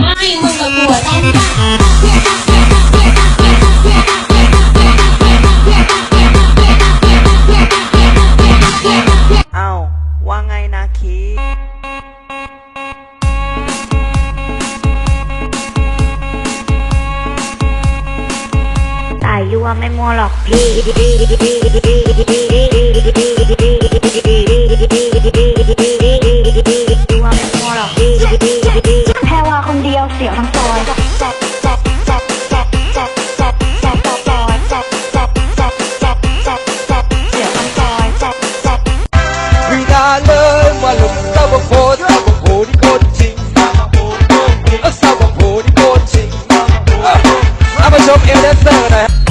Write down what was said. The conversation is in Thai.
ไม่มึงกับกูอะต้องเอ้าว่าไงนะคีสายยัวไม่มัวหรอกพี่ วเสียวทั้งซอยเสียอนเว่าลุงสาวโดาวโพดโกนริาวโพดจริงสาวโพดจริงเอลเดนเซอร์หน่อย